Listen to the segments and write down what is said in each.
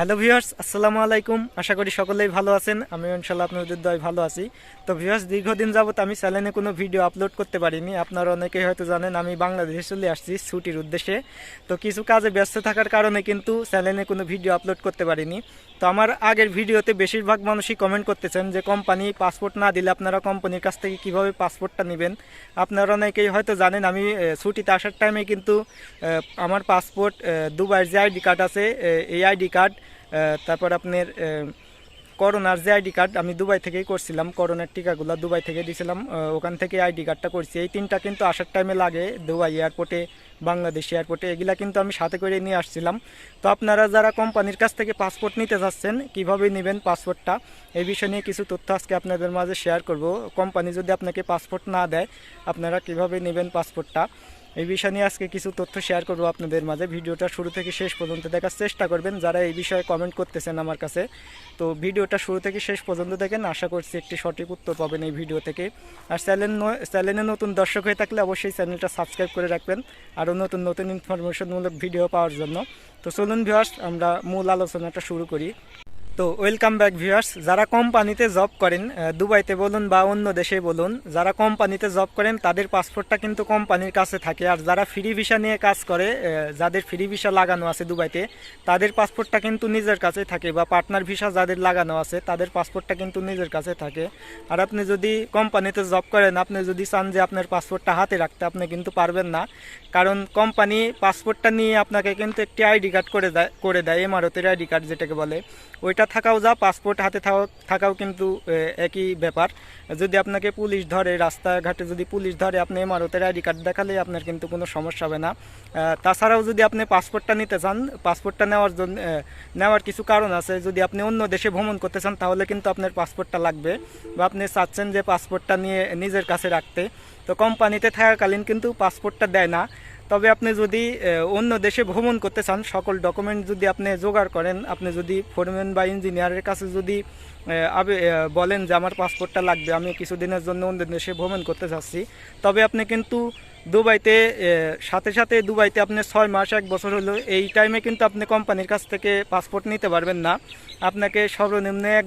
Hello viewers, আসসালামু আলাইকুম। আশা করি সকলেই ভালো আছেন। আমি ইনশাল্লাহ আপনাদের দয় ভালো আছি। তো ভিউয়ার্স, দীর্ঘদিন যাবত আমি চ্যানেলে কোনো ভিডিও আপলোড করতে পারিনি। আপনারা অনেকেই হয়তো জানেন, আমি বাংলাদেশে চলে আসছি ছুটির উদ্দেশ্যে। তো কিছু কাজে ব্যস্ত থাকার কারণে কিন্তু চ্যানেলে কোনো ভিডিও আপলোড করতে পারিনি। তো আমার আগের ভিডিওতে বেশিরভাগ মানুষই কমেন্ট করতেছেন যে, কোম্পানি পাসপোর্ট না দিলে আপনারা কোম্পানির কাছ থেকে কীভাবে পাসপোর্টটা নেবেন? আপনারা অনেকেই হয়তো জানেন, আমি ছুটিতে আসার টাইমে কিন্তু আমার পাসপোর্ট দুবাইয়ের যে আইডি কার্ড আছে এই আইডি কার্ড তারপর আপনার করোনার যে আইডি কার্ড, আমি দুবাই থেকেই করছিলাম, করোনার টিকাগুলো দুবাই থেকে দিয়েছিলাম ওখান থেকে আইডি কার্ডটা করছি। এই তিনটা কিন্তু আসার টাইমে লাগে, দুবাই এয়ারপোর্টে বাংলাদেশ এয়ারপোর্টে এগুলা কিন্তু আমি সাথে করে নিয়ে আসছিলাম। তো আপনারা যারা কোম্পানির কাছ থেকে পাসপোর্ট নিতে যাচ্ছেন, কীভাবে নেবেন পাসপোর্টটা এই বিষয় নিয়ে কিছু তথ্য আজকে আপনাদের মাঝে শেয়ার করব। কোম্পানি যদি আপনাকে পাসপোর্ট না দেয়, আপনারা কীভাবে নেবেন পাসপোর্টটা এই বিষয় নিয়ে আজকে কিছু তথ্য শেয়ার করব আপনাদের মাঝে। ভিডিওটা শুরু থেকে শেষ পর্যন্ত দেখার চেষ্টা করবেন। যারা এই বিষয়ে কমেন্ট করতেছেন আমার কাছে, তো ভিডিওটা শুরু থেকে শেষ পর্যন্ত দেখেন। আশা করছি একটি সঠিক উত্তর পাবেন এই ভিডিও থেকে। আর চ্যানেল চ্যানেলে নতুন দর্শক হয়ে থাকলে অবশ্যই চ্যানেলটা সাবস্ক্রাইব করে রাখবেন। আরও নতুন নতুন ইনফরমেশনমূলক ভিডিও পাওয়ার জন্য। তো চলুন ভিউয়ার্স আমরা মূল আলোচনাটা শুরু করি। তো ওয়েলকাম ব্যাক ভিউয়ার্স যারা কোম্পানিতে জব করেন দুবাইতে বলুন বা অন্য দেশে বলুন, যারা কোম্পানিতে জব করেন, তাদের পাসপোর্টটা কিন্তু কোম্পানির কাছে থাকে। আর যারা ফ্রি ভিসা নিয়ে কাজ করে যাদের ফ্রি ভিসা লাগানো আছে দুবাইতে, তাদের পাসপোর্টটা কিন্তু নিজের কাছে থাকে বা পার্টনার ভিসা যাদের লাগানো আছে, তাদের পাসপোর্টটা কিন্তু নিজের কাছে থাকে। আর আপনি যদি কোম্পানিতে জব করেন, আপনি যদি চান যে আপনার পাসপোর্টটা হাতে রাখতে, আপনি কিন্তু পারবেন না। কারণ কোম্পানি পাসপোর্টটা নিয়ে আপনাকে কিন্তু একটি আইডি কার্ড করে দেয় করে দেয় এমআরতের আইডি কার্ড যেটাকে বলে। ওইটা থাকাও যা পাসপোর্ট হাতে থাকাও কিন্তু একই ব্যাপার। যদি আপনাকে পুলিশ ধরে, রাস্তাঘাটে যদি পুলিশ ধরে, আপনি এমআরতের আইডি কার্ড দেখালে আপনার কিন্তু কোনো সমস্যা হবে না। তাছাড়াও যদি আপনি পাসপোর্টটা নিতে চান পাসপোর্টটা নেওয়ার জন্য নেওয়ার কিছু কারণ আছে। যদি আপনি অন্য দেশে ভ্রমণ করতে চান, তাহলে কিন্তু আপনার পাসপোর্টটা লাগবে। বা আপনি চাচ্ছেন যে পাসপোর্টটা নিয়ে নিজের কাছে রাখতে। তো কোম্পানিতে থাকাকালীন কিন্তু পাসপোর্টটা দেয় না। তবে আপনি যদি অন্য দেশে ভ্রমণ করতে চান, সকল ডকুমেন্ট যদি আপনি জোগাড় করেন, আপনি যদি ফোরম্যান বা ইঞ্জিনিয়ারের কাছে যদি বলেন যে আমার পাসপোর্টটা লাগবে, আমি কিছুদিনের জন্য অন্য দেশে ভ্রমণ করতে চাচ্ছি তবে আপনি কিন্তু দুবাইতে সাথে সাথে দুবাইতে আপনি ছয় মাস, এক বছর হলো, এই টাইমে কিন্তু আপনি কোম্পানির কাছ থেকে পাসপোর্ট নিতে পারবেন না। আপনাকে সর্বনিম্ন এক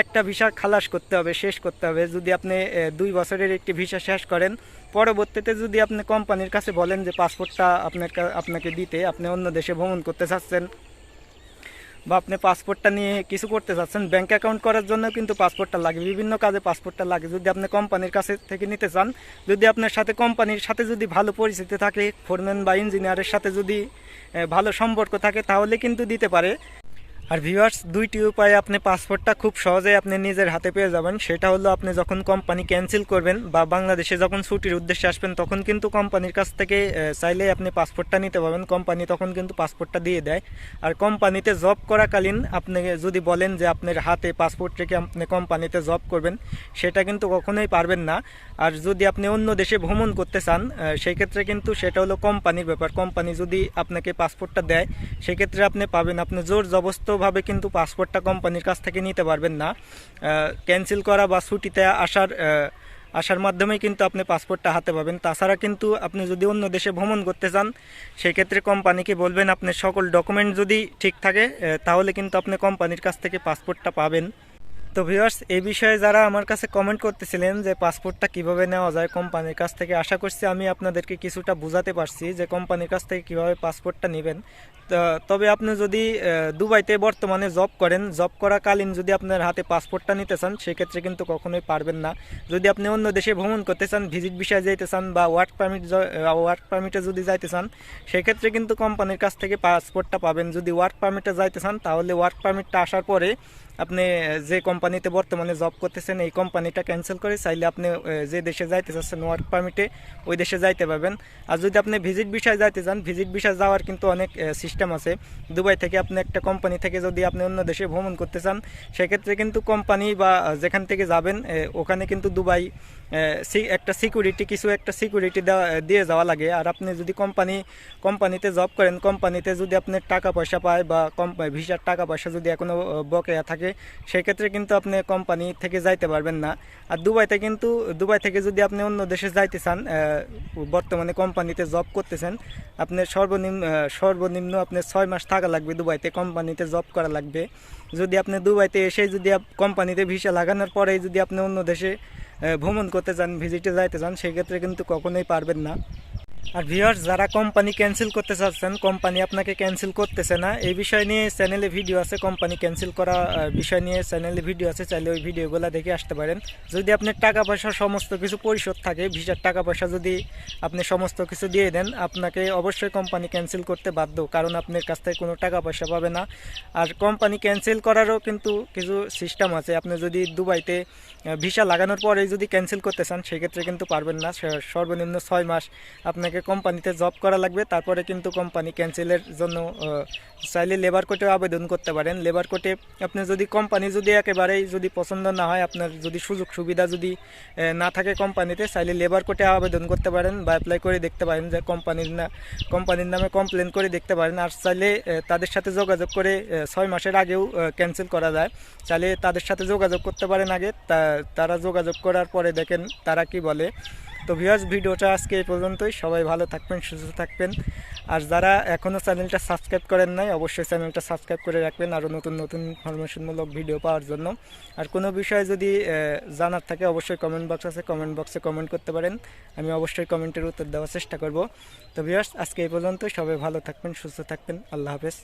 একটা ভিসা খালাস করতে হবে, শেষ করতে হবে। যদি আপনি দুই বছরের একটি ভিসা শেষ করেন, পরবর্তীতে যদি আপনি কোম্পানির কাছে বলেন যে পাসপোর্টটা আপনার আপনাকে দিতে, আপনি অন্য দেশে ভ্রমণ করতে চাচ্ছেন বা আপনি পাসপোর্টটা নিয়ে কিছু করতে চাচ্ছেন ব্যাঙ্ক অ্যাকাউন্ট করার জন্য কিন্তু পাসপোর্টটা লাগে। বিভিন্ন কাজে পাসপোর্টটা লাগে। যদি আপনি কোম্পানির কাছে থেকে নিতে চান, যদি আপনার সাথে কোম্পানির সাথে যদি ভালো পরিচিতি থাকে ফোরম্যান বা ইঞ্জিনিয়ারের সাথে যদি ভালো সম্পর্ক থাকে, তাহলে কিন্তু দিতে পারে। আর ভিউয়ার্স দুইটি উপায়ে আপনি পাসপোর্টটা খুব সহজেই আপনি নিজের হাতে পেয়ে যাবেন। সেটা হলো আপনি যখন কোম্পানি ক্যান্সেল করবেন বা বাংলাদেশে যখন ছুটির উদ্দেশ্যে আসবেন, তখন কিন্তু কোম্পানির কাছ থেকে চাইলেই আপনি পাসপোর্টটা নিতে পারবেন। কোম্পানি তখন কিন্তু পাসপোর্টটা দিয়ে দেয়। আর কোম্পানিতে জব করাকালীন আপনি যদি বলেন যে আপনার হাতে পাসপোর্ট রেখে আপনি কোম্পানিতে জব করবেন, সেটা কিন্তু কখনোই পারবেন না। আর যদি আপনি অন্য দেশে ভ্রমণ করতে চান সেই ক্ষেত্রে কিন্তু সেটা হলো কোম্পানির ব্যাপার। কোম্পানি যদি আপনাকে পাসপোর্টটা দেয়, সেক্ষেত্রে আপনি পাবেন। আপনি জোর জবস্তভাবে কিন্তু পাসপোর্টটা কোম্পানির কাছ থেকে নিতে পারবেন না। ক্যান্সেল করা বা ছুটিতে আসার আসার মাধ্যমেই কিন্তু আপনি পাসপোর্টটা হাতে পাবেন। তাছাড়া কিন্তু আপনি যদি অন্য দেশে ভ্রমণ করতে চান, সেক্ষেত্রে কোম্পানিকে বলবেন, আপনার সকল ডকুমেন্ট যদি ঠিক থাকে তাহলে কিন্তু আপনি কোম্পানির কাছ থেকে পাসপোর্টটা পাবেন। তো ভিউয়ার্স এই বিষয়ে যারা আমার কাছে কমেন্ট করতেছিলেন যে পাসপোর্টটা কীভাবে নেওয়া যায় কোম্পানির কাছ থেকে, আশা করছি আমি আপনাদেরকে কিছুটা বোঝাতে পারছি যে কোম্পানির কাছ থেকে কীভাবে পাসপোর্টটা নেবেন। তবে আপনি যদি দুবাইতে বর্তমানে জব করেন জব করাকালীন যদি আপনার হাতে পাসপোর্টটা নিতে চান, সেক্ষেত্রে কিন্তু কখনোই পারবেন না। যদি আপনি অন্য দেশে ভ্রমণ করতে চান ভিজিট বিষয়ে যেতে চান বা ওয়ার্ক পারমিট ওয়ার্ক পারমিটে যদি যাইতে চান, সেক্ষেত্রে কিন্তু কোম্পানির কাছ থেকে পাসপোর্টটা পাবেন। যদি ওয়ার্ক পারমিটে যাইতে চান, তাহলে ওয়ার্ক পারমিটটা আসার পরে আপনি যে কোম্পানিতে বর্তমানে জব করতেছেন, এই কোম্পানিটা ক্যান্সেল করে চাইলে আপনি যে দেশে যাইতে চাচ্ছেন ওয়ার্ক পারমিটে ওই দেশে যাইতে পারবেন। আর যদি আপনি ভিজিট বিষয়ে যাইতে চান ভিজিট বিষয়ে যাওয়ার কিন্তু অনেক সিস্টেম আছে। দুবাই থেকে আপনি একটা কোম্পানি থেকে যদি আপনি অন্য দেশে ভ্রমণ করতে চান, সেক্ষেত্রে কিন্তু কোম্পানি বা যেখান থেকে যাবেন ওখানে কিন্তু দুবাই একটা সিকিউরিটি কিছু একটা সিকিউরিটি দিয়ে যাওয়া লাগে। আর আপনি যদি কোম্পানি, কোম্পানিতে জব করেন, কোম্পানিতে যদি আপনি টাকা পয়সা পায় বা ভিসার টাকা পয়সা যদি এখনও বকেয়া থাকে থাকে, সেক্ষেত্রে কিন্তু আপনি কোম্পানি থেকে যাইতে পারবেন না। আর দুবাইতে কিন্তু, দুবাই থেকে যদি আপনি অন্য দেশে যাইতে চান বর্তমানে কোম্পানিতে জব করতেছেন, আপনি সর্বনিম্ন সর্বনিম্ন আপনার ছয় মাস থাকা লাগবে দুবাইতে কোম্পানিতে জব করা লাগবে। যদি আপনি দুবাইতে এসে যদি কোম্পানিতে ভিসা লাগানোর পরেই যদি আপনি অন্য দেশে ভ্রমণ করতে চান ভিজিটে যাইতে চান, সেক্ষেত্রে কিন্তু কখনোই পারবেন না। আর ভিউয়ার্স যারা কোম্পানি ক্যান্সেল করতে চাচ্ছেন কোম্পানি আপনাকে ক্যান্সেল করতেছে না, এই বিষয় নিয়ে চ্যানেলে ভিডিও আছে কোম্পানি ক্যান্সেল করা বিষয় নিয়ে চ্যানেলে ভিডিও আছে, চাইলে ওই ভিডিওগুলো দেখে আসতে পারেন। যদি আপনার টাকা পয়সা সমস্ত কিছু পরিশোধ থাকে ভিসার টাকা পয়সা যদি আপনি সমস্ত কিছু দিয়ে দেন, আপনাকে অবশ্যই কোম্পানি ক্যান্সেল করতে বাধ্য, কারণ আপনার কাছ থেকে কোনো টাকা পয়সা পাবে না। আর কোম্পানি ক্যান্সেল করারও কিন্তু কিছু সিস্টেম আছে। আপনি যদি দুবাইতে ভিসা লাগানোর পরে যদি ক্যান্সেল করতে চান, সেক্ষেত্রে কিন্তু পারবেন না। সর্বনিম্ন ছয় মাস আপনাকে কোম্পানিতে জব করা লাগবে, তারপরে কিন্তু কোম্পানি ক্যান্সেলের জন্য চাইলে লেবার কোর্টে আবেদন করতে পারেন। লেবার কোর্টে আপনি যদি কোম্পানি যদি একেবারেই যদি পছন্দ না হয়, আপনার যদি সুযোগ সুবিধা যদি না থাকে কোম্পানিতে, চাইলে লেবার কোর্টে আবেদন করতে পারেন বা অ্যাপ্লাই করে দেখতে পারেন যে কোম্পানির না, কোম্পানির নামে কমপ্লেন করে দেখতে পারেন। আর চাইলে তাদের সাথে যোগাযোগ করে ছয় মাসের আগেও ক্যান্সেল করা যায়। চাইলে তাদের সাথে যোগাযোগ করতে পারেন আগে। তারা যোগাযোগ করার পরে দেখেন তারা কি বলে তো ভিউয়ার্স ভিডিওটা আজকে এই পর্যন্তই। সবাই ভালো থাকবেন, সুস্থ থাকবেন। আর যারা এখনও চ্যানেলটা সাবস্ক্রাইব করেন নাই, অবশ্যই চ্যানেলটা সাবস্ক্রাইব করে রাখবেন আরও নতুন নতুন ইনফরমেশনমূলক ভিডিও পাওয়ার জন্য। আর কোনো বিষয়ে যদি জানার থাকে, অবশ্যই কমেন্ট বক্স আছে। কমেন্ট বক্সে কমেন্ট করতে পারেন। আমি অবশ্যই কমেন্টের উত্তর দেওয়ার চেষ্টা করব। তো ভিউয়ার্স আজকে এই পর্যন্তই। সবাই ভালো থাকবেন, সুস্থ থাকবেন। আল্লাহ হাফেজ।